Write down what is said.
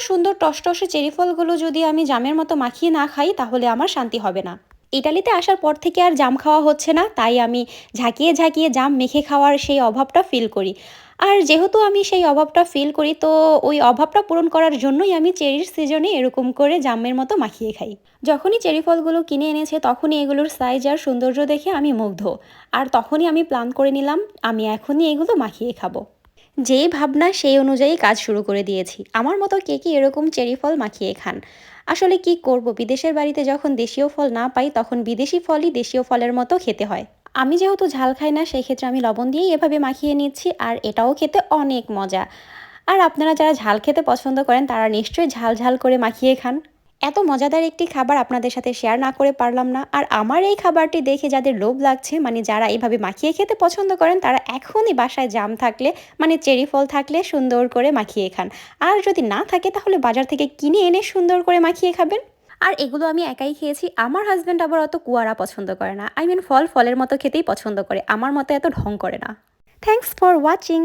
সুন্দর টসটসে চেরি ফলগুলো যদি আমি জামের মতো মাখিয়ে না খাই, তাহলে আমার শান্তি হবে না। ইটালিতে আসার পর থেকে আর জাম খাওয়া হচ্ছে না, তাই আমি ঝাঁকিয়ে ঝাঁকিয়ে জাম মেখে খাওয়ার সেই অভাবটা ফিল করি। আর যেহেতু আমি সেই অভাবটা ফিল করি, তো ওই অভাবটা পূরণ করার জন্যই আমি চেরির সিজনে এরকম করে জামের মতো মাখিয়ে খাই। যখনই চেরি ফলগুলো কিনে এনেছে, তখনই এগুলোর সাইজ আর সৌন্দর্য দেখে আমি মুগ্ধ। আর তখনই আমি প্ল্যান করে নিলাম, আমি এখনই এগুলো মাখিয়ে খাব। যেই ভাবনা সেই অনুযায়ী কাজ শুরু করে দিয়েছি। আমার মতো কে কি এরকম চেরি ফল মাখিয়ে খান? আসলে কি করব? বিদেশের বাড়িতে যখন দেশীয় ফল না পাই, তখন বিদেশি ফলই দেশীয় ফলের মতো খেতে হয়। আমি যেহেতু ঝাল খাই না, সেই ক্ষেত্রে আমি লবণ দিয়েই এভাবে মাখিয়ে নিচ্ছি, আর এটাও খেতে অনেক মজা। আর আপনারা যারা ঝাল খেতে পছন্দ করেন, তারা নিশ্চয়ই ঝাল ঝাল করে মাখিয়ে খান। এত মজাদার একটি খাবার আপনাদের সাথে শেয়ার না করে পারলাম না। আর আমার এই খাবারটি দেখে যাদের লোভ লাগছে মানে যারা এইভাবে মাখিয়ে খেতে পছন্দ করেন, তারা এখনই বাসায় জাম থাকলে মানে চেরি ফল থাকলে সুন্দর করে মাখিয়ে খান। আর যদি না থাকে, তাহলে বাজার থেকে কিনে এনে সুন্দর করে মাখিয়ে খাবেন। আর এগুলো আমি একাই খেয়েছি, আমার হাজব্যান্ড আবার অত কুয়ারা পছন্দ করে না। আই মিন ফল ফলের মতো খেতেই পছন্দ করে, আমার মতো এত ঢং করে না। Thanks for watching